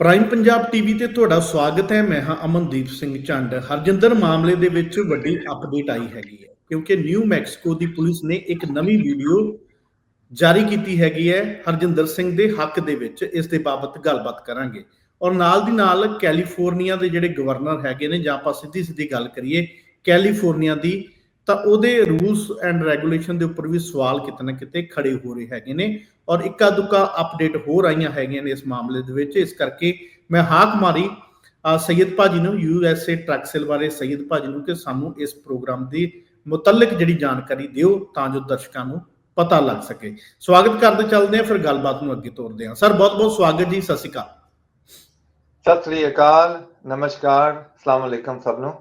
Prime Punjab TV ਤੇ ਤੁਹਾਡਾ ਸਵਾਗਤ ਹੈ। ਮੈਂ ਹਾਂ ਅਮਨਦੀਪ ਸਿੰਘ ਚੰਡ ਹਰਜਿੰਦਰ, ਮਾਮਲੇ ਦੇ ਵਿੱਚ ਵੱਡੀ ਅਪਡੇਟ ਆਈ ਹੈਗੀ ਹੈ। ਕਿਉਂਕਿ ਨਿਊ ਮੈਕਸੀਕੋ ਦੀ ਪੁਲਿਸ ਨੇ ਇੱਕ ਨਵੀਂ ਵੀਡੀਓ ਜਾਰੀ ਕੀਤੀ ਹੈਗੀ ਹੈ ਹਰਜਿੰਦਰ ਸਿੰਘ ਦੇ ਹੱਕ ਦੇ ਵਿੱਚ। ਇਸ ਦੇ ਬਾਬਤ ਗੱਲਬਾਤ ਕਰਾਂਗੇ। ਔਰ ਨਾਲ ਦੀ ਨਾਲ ਕੈਲੀਫੋਰਨੀਆ ਦੇ ਜਿਹੜੇ ਗਵਰਨਰ ਹੈਗੇ ਨੇ, ਜਾਂ ਆਪਾਂ ਸਿੱਧੀ ਸਿੱਧੀ ਗੱਲ ਕਰੀਏ, ਕੈਲੀਫੋਰਨੀਆ ਦੀ ਤਾਂ ਉਹਦੇ ਰੂਲਸ ਐਂਡ ਰੈਗੂਲੇਸ਼ਨ ਦੇ ਉੱਪਰ ਵੀ ਸਵਾਲ ਕਿਤੇ ਨਾ ਕਿਤੇ ਖੜੇ ਹੋ ਰਹੇ ਹੈਗੇ ਨੇ ਔਰ ਇੱਕਾ ਦੁੱਕਾ ਅਪਡੇਟ ਹੋਰ ਆਈਆਂ ਹੈਗੀਆਂ ਨੇ ਇਸ ਮਾਮਲੇ ਦੇ ਵਿੱਚ। ਇਸ ਕਰਕੇ ਮੈਂ ਹਾਕ ਮਾਰੀ ਅ, ਸੈਯਦ ਭਾਜੀ ਨੂੰ U S A truck sale ਬਾਰੇ। ਸੈਯਦ ਭਾਜੀ ਨੂੰ ਕਿ ਸਾਨੂੰ ਇਸ ਪ੍ਰੋਗਰਾਮ ਦੀ ਮੁਤਲਕ ਜਿਹੜੀ ਜਾਣਕਾਰੀ ਦਿਓ ਤਾਂ ਜੋ ਦਰਸ਼ਕਾਂ ਨੂੰ ਪਤਾ ਲੱਗ ਸਕੇ। ਸਵਾਗਤ ਕਰਦੇ ਚੱਲਦੇ ਹਾਂ ਫਿਰ ਗੱਲਬਾਤ ਨੂੰ ਅੱਗੇ ਤੋਰਦੇ ਹਾਂ। ਸਰ ਬਹੁਤ ਬਹੁਤ ਸਵਾਗਤ ਜੀ। ਸਤਿ ਸ਼੍ਰੀ ਅਕਾਲ। ਸਤਿ ਸ੍ਰੀ ਅਕਾਲ ਨਮਸਕਾਰ ਅਸਲਾਮ ਅਲੈਕਮ ਸਭ ਨੂੰ।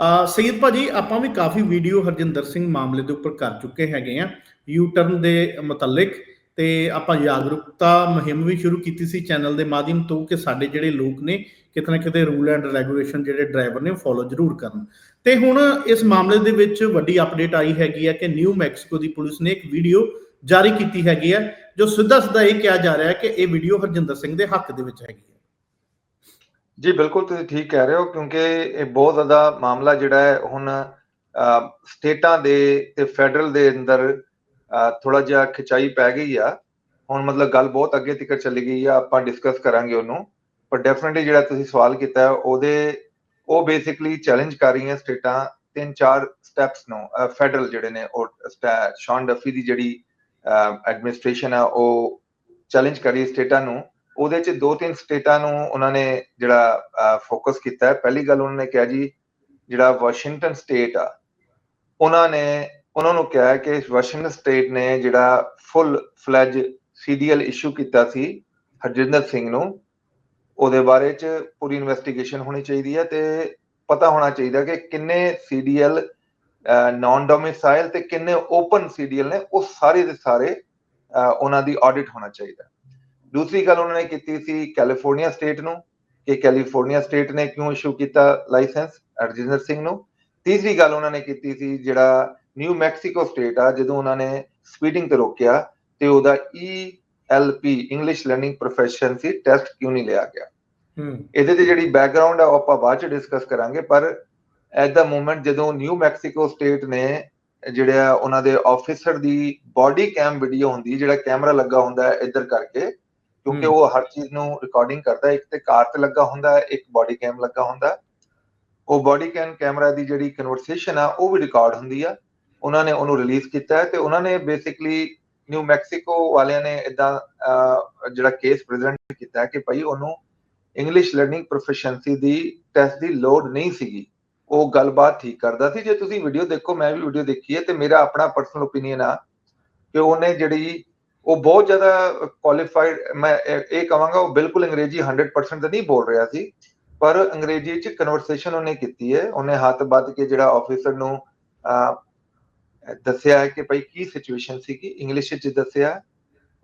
ਅ, ਸੈਯਦ ਭਾਜੀ ਆਪਾਂ ਵੀ ਕਾਫੀ ਵੀਡੀਓ ਹਰਜਿੰਦਰ ਸਿੰਘ ਮਾਮਲੇ ਦੇ ਉੱਪਰ ਕਰ ਚੁੱਕੇ ਹੈਗੇ ਆ। ਯੂ ਟਰਨ ਦੇ ਮੁਤਲਕ ਤੇ ਆਪਾਂ ਜਾਗਰੂਕਤਾ ਮੁਹਿੰਮ ਵੀ ਸ਼ੁਰੂ ਕੀਤੀ ਸੀ ਚੈਨਲ ਦੇ ਮਾਧਿਅਮ ਤੋਂ ਕਿ ਸਾਡੇ ਜਿਹੜੇ ਲੋਕ ਨੇ ਕਿਤੇ ਨਾ ਕਿਤੇ ਰੂਲ ਐਂਡ ਰੈਗੂਲੇਸ਼ਨ ਜਿਹੜੇ ਡਰਾਈਵਰ ਨੇ ਫੋਲੋ ਜ਼ਰੂਰ ਕਰਨ। ਤੇ ਹੁਣ ਇਸ ਮਾਮਲੇ ਦੇ ਵਿੱਚ ਵੱਡੀ ਅਪਡੇਟ ਆਈ ਹੈਗੀ ਹੈ ਕਿ ਨਿਊ ਮੈਕਸੀਕੋ ਦੀ ਪੁਲਿਸ ਨੇ ਇੱਕ ਵੀਡੀਓ ਜਾਰੀ ਕੀਤੀ ਹੈਗੀ ਹੈ ਜੋ ਸਿੱਧਾ ਸਿੱਧਾ ਇਹ ਕਿਹਾ ਜਾ ਰਿਹਾ ਹੈ ਕਿ ਇਹ ਵੀਡੀਓ ਹਰਜਿੰਦਰ ਸਿੰਘ ਦੇ ਹੱਕ ਦੇ ਵਿੱਚ ਹੈਗੀ ਹੈ ਜੀ, ਬਿਲਕੁਲ ਤੁਸੀਂ ਠੀਕ ਕਹਿ ਰਹੇ ਹੋ ਕਿਉਂਕਿ ਇਹ ਬਹੁਤ ਜ਼ਿਆਦਾ ਮਾਮਲਾ ਜਿਹੜਾ ਹੈ ਹੁਣ ਸਟੇਟਾਂ ਦੇ ਤੇ ਫੈਡਰਲ ਦੇ ਅੰਦਰ ਥੋੜਾ ਜਿਹਾ ਖਿਚਾਈ ਪੈ ਗਈ ਆ। ਹੁਣ ਮਤਲਬ ਗੱਲ ਬਹੁਤ ਅੱਗੇ ਤੱਕ ਚੱਲੀ ਗਈ ਆ, ਆਪਾਂ ਡਿਸਕਸ ਕਰਾਂਗੇ ਉਹਨੂੰ। ਪਰ ਡੈਫੀਨਿਟਲੀ ਜਿਹੜਾ ਤੁਸੀਂ ਸਵਾਲ ਕੀਤਾ ਉਹਦੇ, ਉਹ ਬੇਸਿਕਲੀ ਚੈਲੰਜ ਕਰ ਰਹੀਆਂ ਸਟੇਟਾਂ ਤਿੰਨ ਚਾਰ ਸਟੈਪਸ ਨੂੰ ਫੈਡਰਲ ਜਿਹੜੇ ਨੇ, ਉਹ, ਸਟੈ- ਸ਼ੌਨ ਡਫੀ ਦੀ ਜਿਹੜੀ ਐਡਮਿਨਿਸਟ੍ਰੇਸ਼ਨ ਆ, ਉਹ ਚੈਲੰਜ ਰਹੀ ਸਟੇਟਾਂ ਨੂੰ। ਉਹਦੇ ਚ ਦੋ ਤਿੰਨ ਸਟੇਟਾਂ ਨੂੰ ਉਹਨਾਂ ਨੇ ਜਿਹੜਾ ਫੋਕਸ ਕੀਤਾ ਹੈ। ਪਹਿਲੀ ਗੱਲ ਉਹਨਾਂ ਨੇ ਕਿਹਾ ਜੀ, ਜਿਹੜਾ ਵਾਸ਼ਿੰਗਟਨ ਸਟੇਟ ਆ, ਉਹਨਾਂ ਨੇ, ਉਹਨਾਂ ਨੂੰ ਕਿਹਾ ਕਿ ਵਾਸ਼ਿੰਗਟਨ ਸਟੇਟ ਨੇ ਜਿਹੜਾ ਫੁੱਲ ਫਲੈਜ ਸੀਡੀਐਲ ਇਸ਼ੂ ਕੀਤਾ ਸੀ, ਹਰਜਿੰਦਰ ਸਿੰਘ ਨੂੰ, ਉਹਦੇ ਬਾਰੇ ਚ ਪੂਰੀ ਇਨਵੈਸਟੀਗੇਸ਼ਨ ਹੋਣੀ ਚਾਹੀਦੀ ਹੈ ਤੇ ਪਤਾ ਹੋਣਾ ਚਾਹੀਦਾ ਕਿ ਕਿੰਨੇ ਸੀਡੀਐਲ ਨਾਨ ਡੋਮਿਸਾਈਲ ਤੇ ਕਿੰਨੇ ਓਪਨ ਸੀਡੀਐਲ ਨੇ, ਉਹ ਸਾਰੇ ਦੇ ਸਾਰੇ ਉਹਨਾਂ ਦੀ ਆਡਿਟ ਹੋਣਾ ਚਾਹੀਦਾ। ਦੂਸਰੀ ਗੱਲ ਉਹਨਾਂ ਨੇ ਕੀਤੀ ਸੀ ਕੈਲੀਫੋਰਨੀਆ ਸਟੇਟ ਨੂੰ ਕਿ ਕੈਲੀਫੋਰਨੀਆ ਸਟੇਟ ਨੇ ਕਿਉਂ ਇਸ਼ੂ ਕੀਤਾ ਲਾਇਸੈਂਸ ਅਰਜਿੰਦਰ ਸਿੰਘ ਨੂੰ। ਤੀਸਰੀ ਗੱਲ ਉਹਨਾਂ ਨੇ ਕੀਤੀ ਸੀ ਜਿਹੜਾ ਨਿਊ ਮੈਕਸੀਕੋ ਸਟੇਟ ਆ ਜਦੋਂ ਉਹਨਾਂ ਨੇ ਸਪੀਡਿੰਗ ਤੇ ਰੋਕਿਆ ਤੇ ਉਹਦਾ E L P English learning proficiency test ਕਿਉਂ ਨਹੀਂ ਲਿਆ ਗਿਆ? ਹੂੰ। ਇਹਦੇ ਤੇ ਜਿਹੜੀ ਬੈਕਗ੍ਰਾਉਂਡ ਆ ਉਹ ਆਪਾਂ ਬਾਅਦ ਚ ਡਿਸਕਸ ਕਰਾਂਗੇ ਪਰ ਐਟ ਦਾ ਮੂਮੈਂਟ ਜਦੋਂ ਨਿਊ ਮੈਕਸੀਕੋ ਸਟੇਟ ਨੇ ਜਿਹੜਾ ਉਹਨਾਂ ਦੇ ਆਫੀਸਰ ਦੀ ਬਾਡੀ ਕੈਮ ਵੀਡੀਓ ਹੁੰਦੀ ਜਿਹੜਾ ਕੈਮਰਾ ਲੱਗਾ ਹੁੰਦਾ ਇੱਧਰ ਕਰਕੇ ਕਿਉਂਕਿ। ਉਹ ਹਰ ਚੀਜ਼ ਨੂੰ ਰਿਕਾਰਡਿੰਗ ਕਰਦਾ ਇੱਕ ਤੇ ਕਾਰ ਤੇ ਲੱਗਾ ਹੁੰਦਾ ਹੈ ਇੱਕ ਬਾਡੀ ਕੈਮ ਲੱਗਾ ਹੁੰਦਾ। ਉਹ ਬਾਡੀ ਕੈਮ ਕੈਮਰਾ ਦੀ ਜਿਹੜੀ ਕਨਵਰਸੇਸ਼ਨ ਆ ਉਹ ਵੀ ਰਿਕਾਰਡ ਹੁੰਦੀ ਆ ਉਹਨਾਂ ਨੇ ਉਹਨੂੰ ਰਿਲੀਜ਼ ਕੀਤਾ ਹੈ ਤੇ ਉਹਨਾਂ ਨੇ ਬੇਸਿਕਲੀ ਨਿਊ ਮੈਕਸੀਕੋ ਵਾਲਿਆਂ ਨੇ ਇਦਾਂ ਜਿਹੜਾ ਕੇਸ ਪ੍ਰੈਜ਼ੈਂਟ ਕੀਤਾ ਹੈ ਕਿ ਭਾਈ ਉਹਨੂੰ ਇੰਗਲਿਸ਼ ਲਰਨਿੰਗ ਪ੍ਰੋਫੀਸ਼ੀਐਂਸੀ ਦੀ ਟੈਸਟ ਦੀ ਲੋਡ ਨਹੀਂ ਸੀਗੀ ਉਹ ਗੱਲਬਾਤ ਠੀਕ ਕਰਦਾ ਸੀ ਜੇ ਤੁਸੀਂ ਵੀਡੀਓ ਦੇਖੋ ਮੈਂ ਵੀ ਵੀਡੀਓ ਦੇਖੀ ਹੈ ਤੇ ਮੇਰਾ ਆਪਣਾ ਪਰਸਨਲ ਓਪੀਨੀਅਨ ਆ ਕਿ ਉਹਨੇ ਜਿਹੜੀ ਉਹ ਬਹੁਤ ਜ਼ਿਆਦਾ ਕੁਆਲੀਫਾਈਡ ਮੈਂ ਇਹ ਕਹਾਂਗਾ, ਉਹ ਬਿਲਕੁਲ ਅੰਗਰੇਜ਼ੀ 100% ਤਾਂ ਨਹੀਂ ਬੋਲ ਰਿਹਾ ਸੀ, ਪਰ ਅੰਗਰੇਜ਼ੀ ਚ ਕਨਵਰਸੇਸ਼ਨ ਉਹਨੇ ਕੀਤੀ ਹੈ, ਉਹਨੇ ਹੱਥ ਬੱਧ ਕੇ ਜਿਹੜਾ ਆਫੀਸਰ ਨੂੰ ਦੱਸਿਆ ਹੈ ਕਿ ਭਾਈ ਕੀ ਸਿਚੁਏਸ਼ਨ ਸੀ, ਕਿ ਇੰਗਲਿਸ਼ ਵਿੱਚ ਦੱਸਿਆ,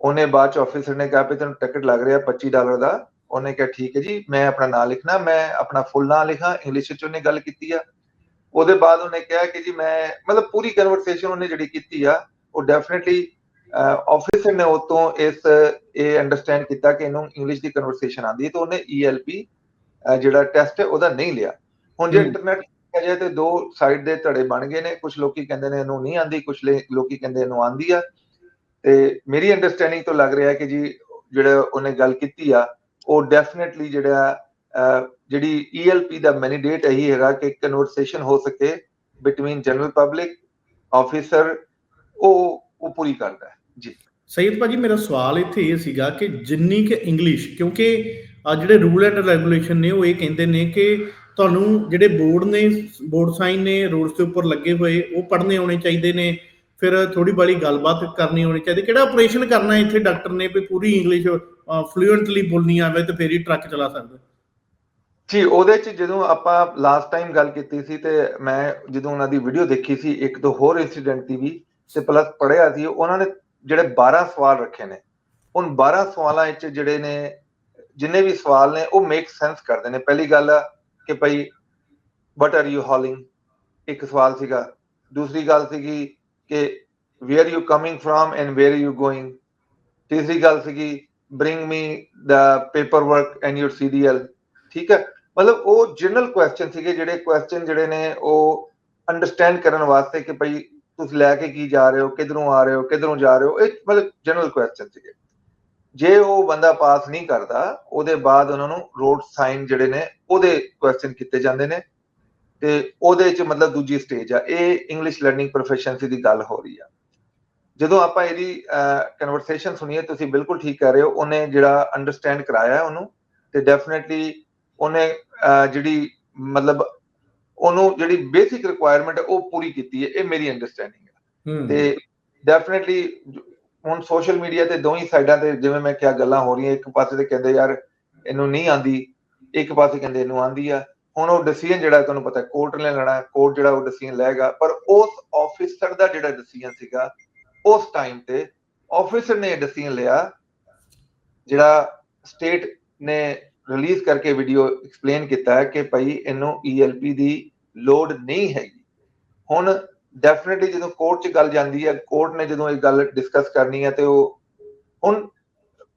ਉਹਨੇ ਬਾਅਦ ਚ ਆਫੀਸਰ ਨੇ ਕਿਹਾ ਵੀ ਤੈਨੂੰ ਟਿਕਟ ਲੱਗ ਰਿਹਾ 25 ਡਾਲਰ ਦਾ, ਉਹਨੇ ਕਿਹਾ ਠੀਕ ਹੈ ਜੀ, ਮੈਂ ਆਪਣਾ ਨਾਮ ਲਿਖਣਾ, ਮੈਂ ਆਪਣਾ ਫੁੱਲ ਨਾਮ ਲਿਖਾਂ ਇੰਗਲਿਸ਼ ਵਿੱਚ ਉਹਨੇ ਗੱਲ ਕੀਤੀ ਆ, ਉਹਦੇ ਬਾਅਦ ਉਹਨੇ ਕਿਹਾ ਕਿ ਜੀ ਮੈਂ, ਮਤਲਬ ਪੂਰੀ ਕਨਵਰਸੇਸ਼ਨ ਉਹਨੇ ਜਿਹੜੀ ਕੀਤੀ ਆ, ਉਹ ਡੈਫੀਨਿਟਲੀ ਆਫੀਸਰ ਨੇ ਉਹ ਤੋਂ ਇਸ ਇਹ ਅੰਡਰਸਟੈਂਡ ਕੀਤਾ ਕਿ ਇਹਨੂੰ ਇੰਗਲਿਸ਼ ਦੀ ਕਨਵਰਸੇਸ਼ਨ ਆਉਂਦੀ ਹੈ ਤਾਂ ਉਹਨੇ ELP ਅਹ ਜਿਹੜਾ ਟੈਸਟ ਹੈ ਉਹਦਾ ਨਹੀਂ ਲਿਆ। ਹੁਣ ਜੇ। ਇੰਟਰਨੈਟ ਅਜੇ ਤੇ ਦੋ ਸਾਈਡ ਦੇ ਧੜੇ ਬਣ ਗਏ ਨੇ ਕੁਝ ਲੋਕੀ ਕਹਿੰਦੇ ਨੇ ਇਹਨੂੰ ਨਹੀਂ ਆਂਦੀ ਕੁਝ ਲੋਕੀ ਕਹਿੰਦੇ ਇਹਨੂੰ ਆਂਦੀ ਆ। ਤੇ ਮੇਰੀ ਅੰਡਰਸਟੈਂਡਿੰਗ ਤੋਂ ਲੱਗ ਰਿਹਾ ਹੈ ਕਿ ਜੀ ਜਿਹੜਾ ਉਹਨੇ ਗੱਲ ਕੀਤੀ ਆ ਉਹ ਡੈਫੀਨਿਟਲੀ ਜਿਹੜਾ ਜਿਹੜੀ ELP ਦਾ ਮੈਨੀਡੇਟ ਇਹੀ ਹੈਗਾ ਕਿ ਕਨਵਰਸੇਸ਼ਨ ਹੋ ਸਕੇ ਬਿਟਵੀਨ ਜਨਰਲ ਪਬਲਿਕ ਆਫੀਸਰ ਉਹ ਉਹ ਪੂਰੀ ਕਰਦਾ ਹੈ। ਜੀ। ਸੈਯਦ ਭਾਜੀ ਮੇਰਾ ਸਵਾਲ ਇੱਥੇ ਇਹ ਸੀਗਾ ਕਿ ਜਿੰਨੀ ਕਿ ਇੰਗਲਿਸ਼ ਕਿਉਂਕਿ ਆ ਜਿਹੜੇ ਰੂਲ ਐਂਡ ਰੈਗੂਲੇਸ਼ਨ ਨੇ ਉਹ ਇਹ ਕਹਿੰਦੇ ਨੇ ਕਿ ਤੁਹਾਨੂੰ ਜਿਹੜੇ ਬੋਰਡ ਨੇ ਬੋਰਡ ਸਾਈਨ ਨੇ ਰੋਡਸ ਦੇ ਉੱਪਰ ਲੱਗੇ ਹੋਏ ਉਹ ਪੜ੍ਹਨੇ ਆਉਣੇ ਚਾਹੀਦੇ ਨੇ। ਫਿਰ ਥੋੜੀ ਬਾਲੀ ਗੱਲਬਾਤ ਕਰਨੀ ਹੋਣੀ ਚਾਹੀਦੀ। ਕਿਹੜਾ ਆਪਰੇਸ਼ਨ ਕਰਨਾ ਇੱਥੇ ਡਾਕਟਰ ਨੇ ਵੀ ਪੂਰੀ ਇੰਗਲਿਸ਼ ਫਲੂਐਂਟਲੀ ਬੋਲਣੀ ਆਵੇ ਤੇ ਫੇਰ ਹੀ ਟਰੱਕ ਚਲਾ ਸਕਦਾ? ਜੀ ਉਹਦੇ ਚ ਜਦੋਂ ਆਪਾਂ ਲਾਸਟ ਟਾਈਮ ਗੱਲ ਕੀਤੀ ਸੀ ਤੇ ਮੈਂ ਜਦੋਂ ਉਹਨਾਂ ਦੀ ਵੀਡੀਓ ਦੇਖੀ ਸੀ ਇੱਕ ਦੋ ਹੋਰ ਇਨਸੀਡੈਂਟ ਦੀ ਵੀ ਤੇ ਪਲੱਸ ਪੜਿਆ ਸੀ ਉਹਨਾਂ ਨੇ ਜਿਹੜੇ 12 ਸਵਾਲ ਰੱਖੇ ਨੇ, ਉਨ 12 ਸਵਾਲਾਂ ਵਿੱਚ ਜਿਹੜੇ ਨੇ, ਜਿੰਨੇ ਵੀ ਸਵਾਲ ਨੇ, ਉਹ ਮੇਕ ਸੈਂਸ ਕਰਦੇ ਨੇ। ਪਹਿਲੀ ਗੱਲ ਕਿ ਭਾਈ ਵਟ ਆਰ ਯੂ ਹੌਲਿੰਗ ਇੱਕ ਸਵਾਲ ਸੀਗਾ। ਦੂਸਰੀ ਗੱਲ ਸੀਗੀ ਕਿ where you coming from and where you going ਤੀਸਰੀ ਗੱਲ ਸੀਗੀ bring me the paper work and your CDL ਠੀਕ ਹੈ? ਮਤਲਬ ਉਹ ਜਨਰਲ ਕੁਐਸਚਨ ਸੀਗੇ, ਜਿਹੜੇ ਕੁਐਸਚਨ ਜਿਹੜੇ ਨੇ, ਉਹ ਅੰਡਰਸਟੈਂਡ ਕਰਨ ਵਾਸਤੇ ਕਿ ਭਈ ਤੁਸੀਂ ਲੈ ਕੇ ਕੀ ਜਾ ਰਹੇ ਹੋ, ਕਿਧਰੋਂ ਆ ਰਹੇ ਹੋ, ਕਿਧਰੋਂ ਜਾ ਰਹੇ ਹੋ? ਇਹ ਮਤਲਬ ਜਨਰਲ ਕੁਐਸਚਨ ਸੀਗੇ। ਜੇ ਉਹ ਬੰਦਾ ਪਾਸ ਨਹੀਂ ਕਰਦਾ, ਉਹਦੇ ਬਾਅਦ ਉਹਨਾਂ ਨੂੰ ਰੋਡ ਸਾਈਨ ਜਿਹੜੇ ਨੇ, ਉਹਦੇ ਕੁਐਸਚਨ ਕੀਤੇ ਜਾਂਦੇ ਨੇ ਤੇ ਉਹਦੇ ਚ ਮਤਲਬ ਦੂਜੀ ਸਟੇਜ ਆ। ਇਹ ਇੰਗਲਿਸ਼ ਲਰਨਿੰਗ ਪ੍ਰੋਫੈਸ਼ਨਸੀ ਦੀ ਗੱਲ ਹੋ ਰਹੀ ਆ। ਜਦੋਂ ਆਪਾਂ ਇਹਦੀ ਕਨਵਰਸੇਸ਼ਨ ਸੁਣੀਏ, ਤੁਸੀਂ ਬਿਲਕੁਲ ਠੀਕ ਕਰ ਰਹੇ ਹੋ, ਉਹਨੇ ਜਿਹੜਾ ਅੰਡਰਸਟੈਂਡ ਕਰਾਇਆ ਉਹਨੂੰ, ਤੇ ਡੈਫੀਨਿਟਲੀ ਉਹਨੇ ਜਿਹੜੀ ਮਤਲਬ ਉਹਨੂੰ ਜਿਹੜੀ ਬੇਸਿਕ ਰਿਕੁਆਇਰਮੈਂਟ ਹੈ ਉਹ ਪੂਰੀ ਕੀਤੀ ਹੈ ਇਹ ਮੇਰੀ ਅੰਡਰਸਟੈਂਡਿੰਗ ਹੈ। ਤੇ ਡੈਫੀਨਿਟਲੀ ਹੁਣ ਸੋਸ਼ਲ ਮੀਡੀਆ ਤੇ ਦੋਹੀਂ ਸਾਈਡਾਂ ਤੇ ਜਿਵੇਂ ਮੈਂ ਕਿਹਾ ਗੱਲਾਂ ਹੋ ਰਹੀਆਂ ਇੱਕ ਪਾਸੇ ਤੇ ਕਹਿੰਦੇ ਯਾਰ ਇਹਨੂੰ ਨਹੀਂ ਆਂਦੀ ਇੱਕ ਪਾਸੇ ਕਹਿੰਦੇ ਇਹਨੂੰ ਆਂਦੀ ਆ। ਹੁਣ ਉਹ ਡਿਸੀਜਨ ਜਿਹੜਾ ਤੁਹਾਨੂੰ ਪਤਾ ਕੋਰਟ ਨੇ ਲੈਣਾ ਕੋਰਟ ਜਿਹੜਾ ਉਹ ਡਿਸੀਜਨ ਲਏਗਾ ਪਰ ਉਸ ਆਫੀਸਰ ਦਾ ਜਿਹੜਾ ਡਿਸੀਜਨ ਸੀਗਾ ਉਸ ਟਾਈਮ ਤੇ ਆਫੀਸਰ ਨੇ ਡਿਸੀਜਨ ਲਿਆ ਜਿਹੜਾ ਸਟੇਟ ਨੇ ਰਿਲੀਜ਼ ਕਰਕੇ ਵੀਡੀਓ ਐਕਸਪਲੇਨ ਕੀਤਾ ਹੈ ਕਿ ਭਾਈ ਇਹਨੂੰ ELP ਦੀ ਲੋਡ ਨਹੀਂ ਹੈਗੀ ਹੁਣ ਡੈਫੀਨਿਟਲੀ ਜਦੋਂ ਕੋਰਟ 'ਚ ਗੱਲ ਜਾਂਦੀ ਹੈ ਕੋਰਟ ਨੇ ਜਦੋਂ ਇਹ ਗੱਲ ਡਿਸਕਸ ਕਰਨੀ ਹੈ ਤੇ ਉਹ ਹੁਣ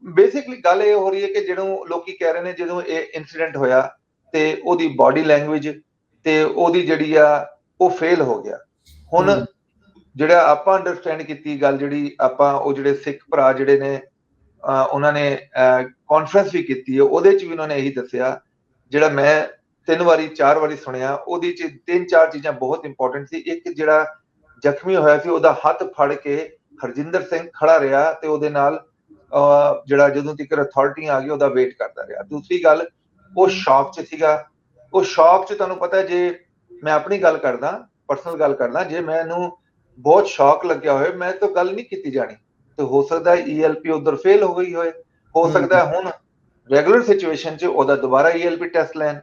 ਬੇਸਿਕਲੀ ਗੱਲ ਇਹ ਹੋ ਰਹੀ ਹੈ ਕਿ ਜਦੋਂ ਲੋਕੀ ਕਹਿ ਰਹੇ ਨੇ ਜਦੋਂ ਇਹ ਇਨਸੀਡੈਂਟ ਹੋਇਆ ਤੇ ਉਹਦੀ ਬਾਡੀ ਲੈਂਗੁਏਜ ਤੇ ਉਹਦੀ ਜਿਹੜੀ ਆ ਉਹ ਫੇਲ ਹੋ ਗਿਆ ਹੁਣ। ਜਿਹੜਾ ਆਪਾਂ ਅੰਡਰਸਟੈਂਡ ਕੀਤੀ ਗੱਲ ਜਿਹੜੀ ਆਪਾਂ ਉਹ ਜਿਹੜੇ ਸਿੱਖ ਭਰਾ ਜਿਹੜੇ ਨੇ ਉਹਨਾਂ ਨੇ ਕਾਨਫਰੰਸ ਵੀ ਕੀਤੀ ਹੈ ਉਹਦੇ ਚ ਵੀ ਉਹਨਾਂ ਨੇ ਇਹੀ ਦੱਸਿਆ ਜਿਹੜਾ ਮੈਂ ਤਿੰਨ ਵਾਰੀ ਚਾਰ ਵਾਰੀ ਸੁਣਿਆ ਉਹਦੇ ਚ ਤਿੰਨ ਚਾਰ ਚੀਜ਼ਾਂ ਬਹੁਤ ਇੰਪੋਰਟੈਂਟ ਸੀ। ਇੱਕ ਜਿਹੜਾ ਜ਼ਖਮੀ ਹੋਇਆ ਸੀ ਉਹਦਾ ਹੱਥ ਫੜ ਕੇ ਹਰਜਿੰਦਰ ਸਿੰਘ ਖੜਾ ਰਿਹਾ ਤੇ ਉਹਦੇ ਨਾਲ ਜਿਹੜਾ ਜਦੋਂ ਤੱਕ ਅਥਾਰਟੀ ਆ ਗਈ ਉਹਦਾ ਵੇਟ ਕਰਦਾ ਰਿਹਾ। ਦੂਸਰੀ ਗੱਲ ਉਹ ਸ਼ੌਕ ਚ ਸੀਗਾ। ਉਹ ਸ਼ੌਕ ਚ ਤੁਹਾਨੂੰ ਪਤਾ ਜੇ ਮੈਂ ਆਪਣੀ ਗੱਲ ਕਰਦਾ ਪਰਸਨਲ ਗੱਲ ਕਰਦਾ ਜੇ ਮੈਨੂੰ ਬਹੁਤ ਸ਼ੌਕ ਲੱਗਿਆ ਹੋਵੇ ਮੈਂ ਤਾਂ ਗੱਲ ਨਹੀਂ ਕੀਤੀ ਜਾਣੀ। ਤੇ ਹੋ ਸਕਦਾ ELP ਉਧਰ ਫੇਲ ਹੋ ਗਈ ਹੋਏ ਹੋ। ਸਕਦਾ ਹੁਣ ਰੈਗੂਲਰ ਸਿਚੁਏਸ਼ਨ 'ਚ ਉਹਦਾ ਦੁਬਾਰਾ ELP ਟੈਸਟ ਲੈਣ।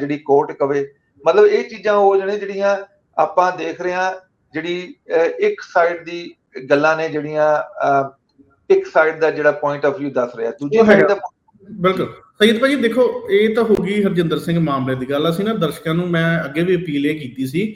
ਜਿਹੜੀ ਕੋਰਟ ਕਵੇ ਮਤਲਬ ਇਹ ਚੀਜ਼ਾਂ ਉਹ ਜਿਹੜੇ ਜਿਹੜੀਆਂ ਆਪਾਂ ਦੇਖ ਰਹੇ ਹਾਂ ਜਿਹੜੀ ਇੱਕ ਸਾਈਡ ਦੀ ਗੱਲਾਂ ਨੇ ਜਿਹੜੀਆਂ ਇੱਕ ਸਾਈਡ ਦਾ ਜਿਹੜਾ ਪੁਆਇੰਟ ਆਫ View ਦੱਸ ਰਿਹਾ। ਦੂਜੀ ਸਾਈਡ। ਦਾ ਬਿਲਕੁਲ। ਸਹੀਦ ਭਾਜੀ ਦੇਖੋ ਇਹ ਤਾਂ ਹੋ ਗਈ ਹਰਜਿੰਦਰ ਸਿੰਘ ਮਾਮਲੇ ਦੀ ਗੱਲ। ਅਸੀਂ ਨਾ ਦਰਸ਼ਕਾਂ ਨੂੰ ਮੈਂ ਅੱਗੇ ਵੀ ਅਪੀਲ ਇਹ ਕੀਤੀ ਸੀ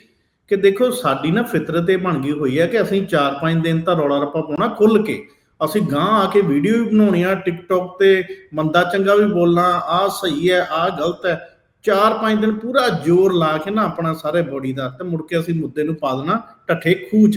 ਕਿ ਦੇਖੋ ਸਾਡੀ ਨਾ ਫਿਤਰਤ ਇਹ ਬਣ ਗਈ ਹੋਈ ਹੈ ਕਿ ਅਸੀਂ 4-5 ਦਿਨ ਤਾਂ ਰੌਲਾ ਰੱਪਾ ਪਾਉਣਾ ਖੁੱਲ ਕੇ। ਅਸੀਂ ਗਾਂ ਆ ਕੇ ਵੀਡੀਓ ਵੀ ਬਣਾਉਣੀ ਆ ਟਿਕਟੌਕ ਤੇ ਮੰਦਾ ਚੰਗਾ ਵੀ ਬੋਲਣਾ ਆ ਸਹੀ ਹੈ ਆ ਗਲਤ ਹੈ। 4-5 ਦਿਨ ਪੂਰਾ ਜ਼ੋਰ ਲਾ ਕੇ ਨਾ ਆਪਣਾ ਸਾਰੇ ਬੋਡੀ ਦਾ ਤੇ ਮੁੜ ਕੇ ਅਸੀਂ ਮੁੱਦੇ ਨੂੰ ਪਾ ਦੇਣਾ ਠੱਠੇ ਖੂਹ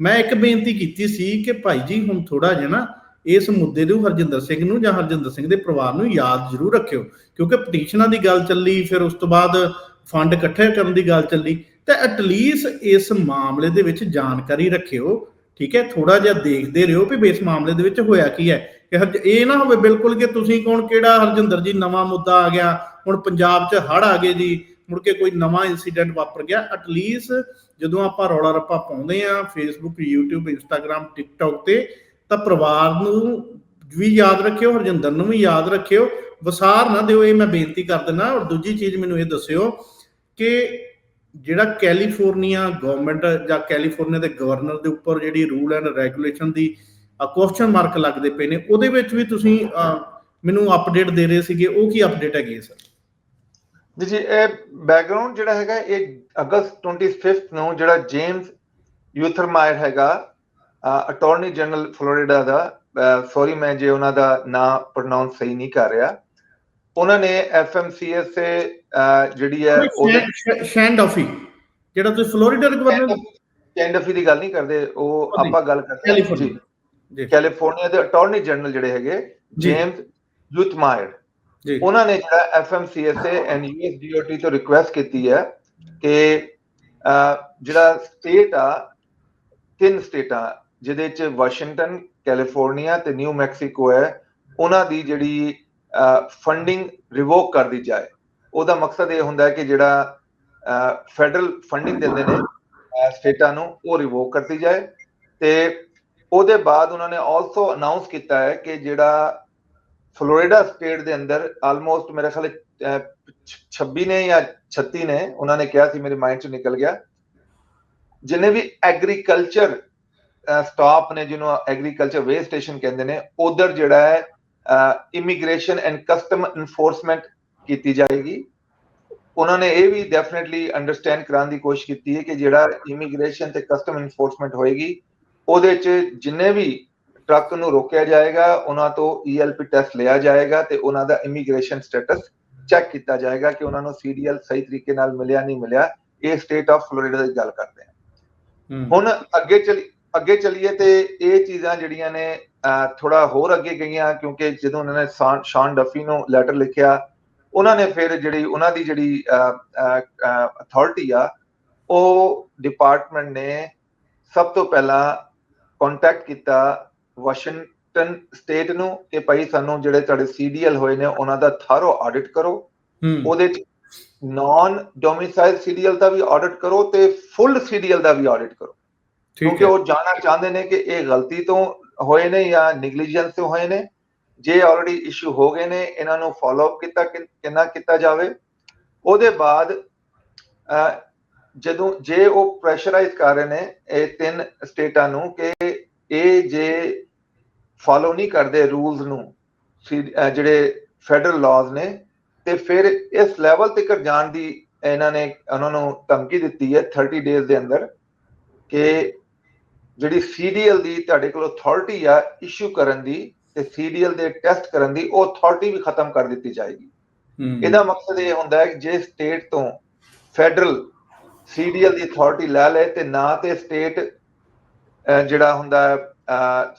ਮੈਂ ਇੱਕ ਬੇਨਤੀ ਕੀਤੀ ਸੀ ਕਿ ਭਾਈ ਜੀ ਹੁਣ ਥੋੜਾ ਜਿਹਾ ਨਾ ਇਸ ਮੁੱਦੇ ਨੂੰ ਹਰਜਿੰਦਰ ਸਿੰਘ ਨੂੰ ਜਾਂ ਹਰਜਿੰਦਰ ਸਿੰਘ ਦੇ ਪਰਿਵਾਰ ਨੂੰ ਯਾਦ ਜ਼ਰੂਰ ਰੱਖਿਓ। ਕਿਉਂਕਿ ਪਟੀਸ਼ਨਾਂ ਦੀ ਗੱਲ ਚੱਲੀ, ਫਿਰ ਉਸ ਤੋਂ ਬਾਅਦ ਫੰਡ ਇਕੱਠੇ ਕਰਨ ਦੀ ਗੱਲ ਚੱਲੀ। ਤੇ ਐਟਲੀਸਟ ਇਸ ਮਾਮਲੇ ਦੇ ਵਿੱਚ ਜਾਣਕਾਰੀ ਰੱਖਿਓ ਠੀਕ ਹੈ? ਥੋੜਾ ਜਿਹਾ ਦੇਖਦੇ ਰਹੋ ਵੀ ਇਸ ਮਾਮਲੇ ਦੇ ਵਿੱਚ ਹੋਇਆ ਕੀ ਹੈ। ਕਿ ਇਹ ਨਾ ਹੋਵੇ ਬਿਲਕੁਲ ਕਿ ਤੁਸੀਂ ਕੌਣ, ਕਿਹੜਾ ਹਰਜਿੰਦਰ ਜੀ ਨਵਾਂ ਮੁੱਦਾ ਆ ਗਿਆ, ਹੁਣ ਪੰਜਾਬ 'ਚ ਹੜ ਆ ਗਏ ਜੀ, ਮੁੜ ਕੇ ਕੋਈ ਨਵਾਂ ਇਨਸੀਡੈਂਟ ਵਾਪਰ ਗਿਆ ਐਟਲੀਸਟ ਜਦੋਂ ਆਪਾਂ ਰੌਲਾ ਰੱਪਾ ਪਾਉਂਦੇ ਆ ਫੇਸਬੁੱਕ YouTube ਇੰਸਟਾਗ੍ਰam ਟਿਕਟੌਕ ਤੇ, ਤਾਂ ਪਰਿਵਾਰ ਨੂੰ ਵੀ ਯਾਦ ਰੱਖਿਓ, ਹਰਜਿੰਦਰ ਨੂੰ ਵੀ ਯਾਦ ਰੱਖਿਓ। ਵਸਾਰ ਨਾ ਦਿਓ, ਇਹ ਮੈਂ ਬੇਨਤੀ ਕਰ ਦਿੰਦਾ। ਔਰ ਦੂਜੀ ਚੀਜ਼ ਮੈਨੂੰ ਇਹ ਦੱਸਿਓ ਕਿ ਜਿਹੜਾ ਕੈਲੀਫੋਰਨੀਆ ਗਵਰਨਮੈਂਟ ਜਾਂ ਕੈਲੀਫੋਰਨੀਆ ਦੇ ਗਵਰਨਰ ਦੇ ਉੱਪਰ ਜਿਹੜੀ ਰੂਲ ਐਂਡ ਰੈਗੂਲੇਸ਼ਨ ਦੀ ਕੁਐਸਚਨ ਮਾਰਕ ਲੱਗਦੇ ਪਏ ਨੇ, ਉਹਦੇ ਵਿੱਚ ਵੀ ਤੁਸੀਂ ਮੈਨੂੰ ਅਪਡੇਟ ਦੇ ਰਹੇ ਸੀਗੇ, ਉਹ ਕੀ ਅਪਡੇਟ ਹੈਗੀ ਸਰ ਜੀ ਇਹ ਬੈਕਗ੍ਰਾਉਂਡ ਜਿਹੜਾ ਹੈਗਾ, ਇਹ ਅਗਸਤ 25th ਨੂੰ ਜਿਹੜਾ ਜੇਮਸ ਯੂਥਰਮਾਇਰ ਹੈਗਾ ਅਟਾਰਨੀ ਜਨਰਲ ਫਲੋਰੀਡਾ ਦਾ ਸੌਰੀ ਮੈਂ ਜੇ ਉਹਨਾਂ ਦਾ ਨਾਂ ਪ੍ਰੋਨਾਂਸ ਸਹੀ ਨਹੀਂ ਕਰ ਰਿਹਾ ਉਹਨਾਂ ਨੇ ਐਫਐਮਸੀਐਸ ਤੇ ਜਿਹੜੀ ਹੈ ਉਹਦੇ ਸ਼ੈਂਡੋਫੀ ਜਿਹੜਾ ਤੁਸੀਂ ਫਲੋਰੀਡਾ ਦੇ ਗਵਰਨਰ ਕੈਂਡਫੀ ਦੀ ਗੱਲ ਨਹੀਂ ਕਰਦੇ ਉਹ ਆਪਾਂ ਗੱਲ ਕਰਦੇ ਹਾਂ। ਕੈਲੀਫੋਰਨੀਆ। ਜੀ। ਕੈਲੀਫੋਰਨੀਆ ਦੇ ਅਟਾਰਨੀ ਜਨਰਲ ਜਿਹੜੇ ਹੈਗੇ। ਜੇਮਸ ਯੂਥਮਾਇਰ ਜੀ। ਉਹਨਾਂ ਨੇ ਜਿਹੜਾ ਐਫਐਮਸੀਐਸਏ ਐਂਡ ਯੂਐਸਡੀਓਟੀ ਤੋਂ ਰਿਕੁਐਸਟ ਕੀਤੀ ਹੈ ਕਿ ਜਿਹੜਾ ਸਟੇਟ ਆ ਤਿੰਨ ਸਟੇਟਾਂ ਜਿਹਦੇ ਚ ਵਾਸ਼ਿੰਗਟਨ ਕੈਲੀਫੋਰਨੀਆ ਤੇ ਨਿਊ ਮੈਕਸੀਕੋ ਹੈ ਉਹਨਾਂ ਦੀ ਜਿਹੜੀ ਫੰਡਿੰਗ ਰਿਵੋਕ ਕਰ ਦੀ ਜਾਏ। ਉਹਦਾ ਮਕਸਦ ਇਹ ਹੁੰਦਾ ਹੈ ਕਿ ਜਿਹੜਾ ਫੈਡਰਲ ਫੰਡਿੰਗ ਦਿੰਦੇ ਨੇ ਸਟੇਟਾਂ ਨੂੰ ਉਹ ਰਿਵੋਕ ਕਰਤੀ ਜਾਏ। ਤੇ ਉਹਦੇ ਬਾਅਦ ਉਹਨਾਂ ਨੇ ਆਲਸੋ ਅਨਾਉਂਸ ਕੀਤਾ ਹੈ ਕਿ ਜਿਹੜਾ ਫਲੋਰੀਡਾ ਸਟੇਟ ਦੇ ਅੰਦਰ ਆਲਮੋਸਟ ਮੇਰੇ ਖਿਆਲ ਅਹ, 26 ਨੇ ਜਾਂ 36 ਨੇ ਉਹਨਾਂ ਨੇ ਕਿਹਾ ਸੀ ਮੇਰੇ ਮਾਈਂਡ ਚੋਂ ਨਿਕਲ ਗਿਆ। ਜਿਨੇ ਵੀ ਐਗਰੀਕਲਚਰ ਸਟਾਪ ਨੇ ਜਿਹਨੂੰ ਐਗਰੀਕਲਚਰ ਵੇ ਸਟੇਸ਼ਨ ਕਹਿੰਦੇ ਨੇ ਉਧਰ ਜਿਹੜਾ ਹੈ ਇਮੀਗ੍ਰੇਸ਼ਨ ਐਂਡ ਕਸਟਮ ਇਨਫੋਰਸਮੈਂਟ ਕੀਤੀ ਜਾਏਗੀ। ਉਹਨਾਂ ਨੇ ਇਹ ਵੀ ਡੈਫੀਨਿਟਲੀ ਅੰਡਰਸਟੈਂਡ ਕਰਾਉਣ ਦੀ ਕੋਸ਼ਿਸ਼ ਕੀਤੀ ਹੈ ਕਿ ਜਿਹੜਾ ਇਮੀਗ੍ਰੇਸ਼ਨ ਤੇ ਕਸਟਮ ਇਨਫੋਰਸਮੈਂਟ ਹੋਏਗੀ ਉਹਦੇ ਚ ਜਿੰਨੇ ਵੀ ਟਰੱਕ ਨੂੰ ਰੋਕਿਆ ਜਾਏਗਾ ਉਹਨਾਂ ਤੋਂ ELP ਟੈਸਟ ਲਿਆ ਜਾਏਗਾ ਤੇ ਉਹਨਾਂ ਦਾ ਇਮੀਗ੍ਰੇਸ਼ਨ ਸਟੇਟਸ ਚੈੱਕ ਕੀਤਾ ਜਾਏਗਾ ਕਿ ਉਹਨਾਂ ਨੂੰ ਸੀਡੀਐਲ ਸਹੀ ਤਰੀਕੇ ਨਾਲ ਮਿਲਿਆ ਨਹੀਂ ਮਿਲਿਆ ਇਹ ਸਟੇਟ ਆਫ ਫਲੋਰੀਡਾ ਦੀ ਗੱਲ ਕਰਦੇ ਹੂੰ। ਹੁਣ ਅੱਗੇ ਚਲੀ ਅੱਗੇ ਚਲੀਏ ਤੇ ਇਹ ਚੀਜ਼ਾਂ ਜਿਹੜੀਆਂ ਨੇ ਥੋੜਾ ਹੋਰ ਅੱਗੇ ਗਈਆਂ ਕਿਉਂਕਿ ਜਦੋਂ ਉਹਨਾਂ ਨੇ ਸ਼ਾਨ- ਡਫੀ ਨੂੰ ਲੈਟਰ ਲਿਖਿਆ ਉਹਨਾਂ ਨੇ ਫਿਰ ਜਿਹੜੀ ਉਹਨਾਂ ਦੀ ਜਿਹੜੀ ਅਥਾਰਟੀ ਆ ਉਹ ਡਿਪਾਰਟਮੈਂਟ ਨੇ ਸਭ ਤੋਂ ਪਹਿਲਾਂ ਕੰਟੈਕਟ ਕੀਤਾ ਵਾਸ਼ਿੰਗਟਨ ਸਟੇਟ ਨੂੰ ਕਿ ਭਾਈ ਸਾਨੂੰ ਜਿਹੜੇ ਤੁਹਾਡੇ ਸੀਡੀਐਲ ਹੋਏ ਨੇ ਉਹਨਾਂ ਦਾ ਥਾਰੋ ਆਡਿਟ ਕਰੋ। ਉਹਦੇ ਚ ਨਾਨ ਡੋਮਿਸਾਈਲ ਸੀਡੀਐਲ ਦਾ ਵੀ ਆਡਿਟ ਕਰੋ ਤੇ ਫੁੱਲ ਸੀਡੀਐਲ ਦਾ ਵੀ ਆਡਿਟ ਕਰੋ। ਕਿਉਂਕਿ ਉਹ ਜਾਣਨਾ ਚਾਹੁੰਦੇ ਨੇ ਕਿ ਇਹ ਗਲਤੀ ਤੋਂ ਹੋਏ ਨੇ ਜਾਂ ਨੈਗਲੀਜੈਂਸ ਤੋਂ ਹੋਏ ਨੇ, ਜੇ ਆਲਰੇਡੀ ਇਸ਼ੂ ਹੋ ਗਏ ਨੇ, ਇਹਨਾਂ ਨੂੰ ਫਾਲੋ ਅਪ ਕੀਤਾ ਕਿੰਨਾ ਕੀਤਾ ਜਾਵੇ। ਉਹਦੇ ਬਾਅਦ ਜਦੋਂ, ਜੇ ਉਹ ਪ੍ਰੈਸ਼ਰਾਈਜ਼ ਕਰ ਰਹੇ ਨੇ ਇਹ ਤਿੰਨ ਸਟੇਟਾਂ ਨੂੰ ਕਿ ਇਹ ਜੇ ਫਾਲੋ ਨਹੀਂ ਕਰਦੇ ਰੂਲਸ ਨੂੰ ਜਿਹੜੇ ਫੈਡਰਲ ਲਾਜ਼ ਨੇ, ਤੇ ਫਿਰ ਇਸ ਲੈਵਲ ਤੱਕ ਜਾਣ ਦੀ ਇਹਨਾਂ ਨੇ, ਉਹਨਾਂ ਨੂੰ ਧਮਕੀ ਦਿੱਤੀ ਹੈ 30 ਡੇਜ਼ ਦੇ ਅੰਦਰ ਕਿ ਜਿਹੜੀ ਸੀਡੀਐਲ ਦੀ ਤੁਹਾਡੇ ਕੋਲ ਅਥਾਰਟੀ ਆ ਇਸ਼ੂ ਕਰਨ ਦੀ ਤੇ ਸੀਡੀਐਲ ਦੇ ਟੈਸਟ ਕਰਨ ਦੀ ਉਹ ਅਥਾਰਟੀ ਵੀ ਖਤਮ ਕਰ ਦਿੱਤੀ ਜਾਏਗੀ। ਇਹਦਾ ਮਕਸਦ ਇਹ ਹੁੰਦਾ ਹੈ ਕਿ ਜੇ ਸਟੇਟ ਤੋਂ ਫੈਡਰਲ ਸੀਡੀਐਲ ਦੀ ਅਥਾਰਟੀ ਲੈ ਲੈ ਤੇ ਨਾ ਤੇ ਸਟੇਟ ਜਿਹੜਾ ਹੁੰਦਾ ਹੈ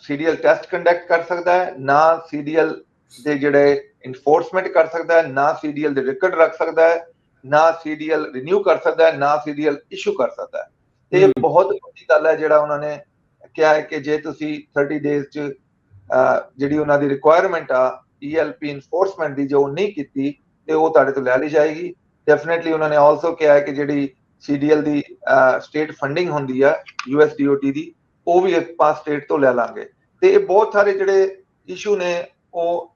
ਸੀਡੀਐਲ ਟੈਸਟ ਕੰਡਕਟ ਕਰ ਸਕਦਾ ਹੈ ਨਾ ਸੀਡੀਐਲ ਦੇ ਜਿਹੜੇ ਇਨਫੋਰਸਮੈਂਟ ਕਰ ਸਕਦਾ ਹੈ ਨਾ ਸੀਡੀਐਲ ਦੇ ਰਿਕਾਰਡ ਰੱਖ ਸਕਦਾ ਹੈ ਨਾ ਸੀਡੀਐਲ ਰੀਨਿਊ ਕਰ ਸਕਦਾ ਹੈ ਨਾ ਸੀਡੀਐਲ ਇਸ਼ੂ ਕਰ ਸਕਦਾ ਹੈ। ਤੇ ਇਹ। ਬਹੁਤ ਵੱਡੀ ਗੱਲ ਹੈ ਜਿਹੜਾ ਉਹਨਾਂ ਨੇ ਕਿਹਾ ਹੈ ਕਿ ਜੇ ਤੁਸੀਂ 30 ਡੇਜ਼ ਚ ਜਿਹੜੀ ਉਹਨਾਂ ਦੀ ਰਿਕੁਆਇਰਮੈਂਟ ਆ ELP ਇਨਫੋਰਸਮੈਂਟ ਦੀ ਜੋ ਉਹ ਨਹੀਂ ਕੀਤੀ ਤੇ ਉਹ ਤੁਹਾਡੇ ਤੋਂ ਲੈ ਲਈ ਜਾਏਗੀ। ਡੈਫੀਨਿਟਲੀ ਉਹਨਾਂ ਨੇ ਆਲਸੋ ਕਿਹਾ ਹੈ ਕਿ ਜਿਹੜੀ CDL ਦੀ ਸਟੇਟ ਫੰਡਿੰਗ ਹੁੰਦੀ ਆ USDOT ਦੀ ਉਹ ਵੀ ਇੱਕ ਪਾਸ ਸਟੇਟ ਤੋਂ ਲੈ ਲਾਂਗੇ। ਤੇ ਇਹ ਬਹੁਤ ਸਾਰੇ ਜਿਹੜੇ ਇਸ਼ੂ ਨੇ ਉਹ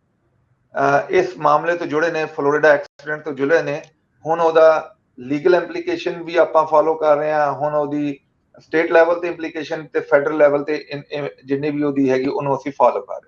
ਇਸ ਮਾਮਲੇ ਤੋਂ ਜੁੜੇ ਨੇ ਫਲੋਰੀਡਾ ਐਕਸੀਡੈਂਟ ਤੋਂ ਜੁੜੇ ਨੇ। ਹੁਣ ਉਹਦਾ ਲੀਗਲ ਐਪਲੀਕੇਸ਼ਨ ਵੀ ਆਪਾਂ ਫਾਲੋ ਕਰ ਰਹੇ ਹਾਂ। ਹੁਣ ਉਹਦੀ ਸਟੇਟ ਲੈਵਲ ਤੇ ਇੰਪਲੀਕੇਸ਼ਨ ਤੇ ਫੈਡਰਲ ਲੈਵਲ ਤੇ ਇਨ- ਜਿੰਨੀ ਵੀ ਉਹਦੀ ਹੈਗੀ, ਉਹਨੂੰ ਅਸੀਂ ਫਾਲੋ ਕਰ ਰਹੇ